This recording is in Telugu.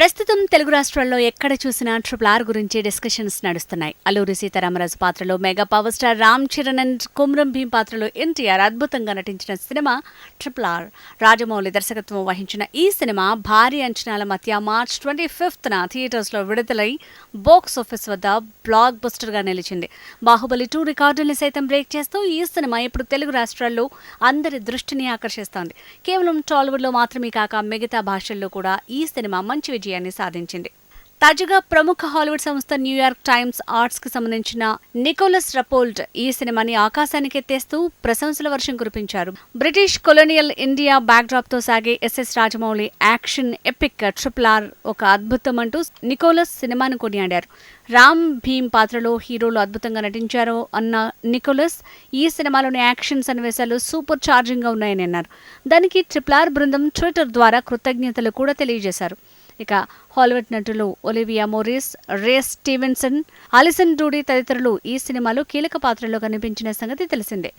ప్రస్తుతం తెలుగు రాష్ట్రాల్లో ఎక్కడ చూసినా ట్రిపుల్ ఆర్ గురించి డిస్కషన్స్ నడుస్తున్నాయి. అల్లూరి సీతారామరాజు పాత్రలో mega power star Ram Charan and Kumram Bheem పాత్రలో ఎన్టీఆర్ అద్భుతంగా నటించిన సినిమా ట్రిపుల్ ఆర్ రాజమౌళి దర్శకత్వం వహించిన ఈ సినిమా భారీ అంచనాల మధ్య మార్చ్ ట్వంటీ ఫిఫ్త్న థియేటర్స్లో విడుదలై బాక్స్ ఆఫీస్ వద్ద బ్లాక్ బస్టర్గా నిలిచింది. బాహుబలి టూ రికార్డుల్ని సైతం బ్రేక్ చేస్తూ ఈ సినిమా ఇప్పుడు తెలుగు రాష్ట్రాల్లో అందరి దృష్టిని ఆకర్షిస్తోంది. కేవలం టాలీవుడ్లో మాత్రమే కాక మిగతా భాషల్లో కూడా ఈ సినిమా మంచి విజయాన్ని సాధించింది. తాజాగా ప్రముఖ హాలీవుడ్ సంస్థ న్యూయార్క్ టైమ్స్ ఆర్ట్స్కి సంబంధించిన నికోలస్ రపోల్ట్ ఈ సినిమాని ఆకాశానికి ఎత్తేస్తూ ప్రశంసల వర్షం కురిపించారు. బ్రిటిష్ కొలోనియల్ ఇండియా బ్యాక్డ్రాప్తో సాగే SS Rajamouli action epic triple R ఒక అద్భుతం అంటూ నికోలస్ సినిమాను కొనియాడారు. రామ్ భీమ్ పాత్రలో హీరోలు అద్భుతంగా నటించారు అన్న నికోలస్ ఈ సినిమాలోని యాక్షన్ సన్నివేశాలు సూపర్ చార్జింగ్గా ఉన్నాయని అన్నారు. దానికి ట్రిపుల్ ఆర్ బృందం ట్విట్టర్ ద్వారా కృతజ్ఞతలు కూడా తెలియజేశారు. ఇక హాలీవుడ్ నటులు Olivia Morris Ray Stevenson Alison Doody తదితరులు ఈ సినిమాలో కీలక పాత్రలో కనిపించిన సంగతి తెలిసిందే.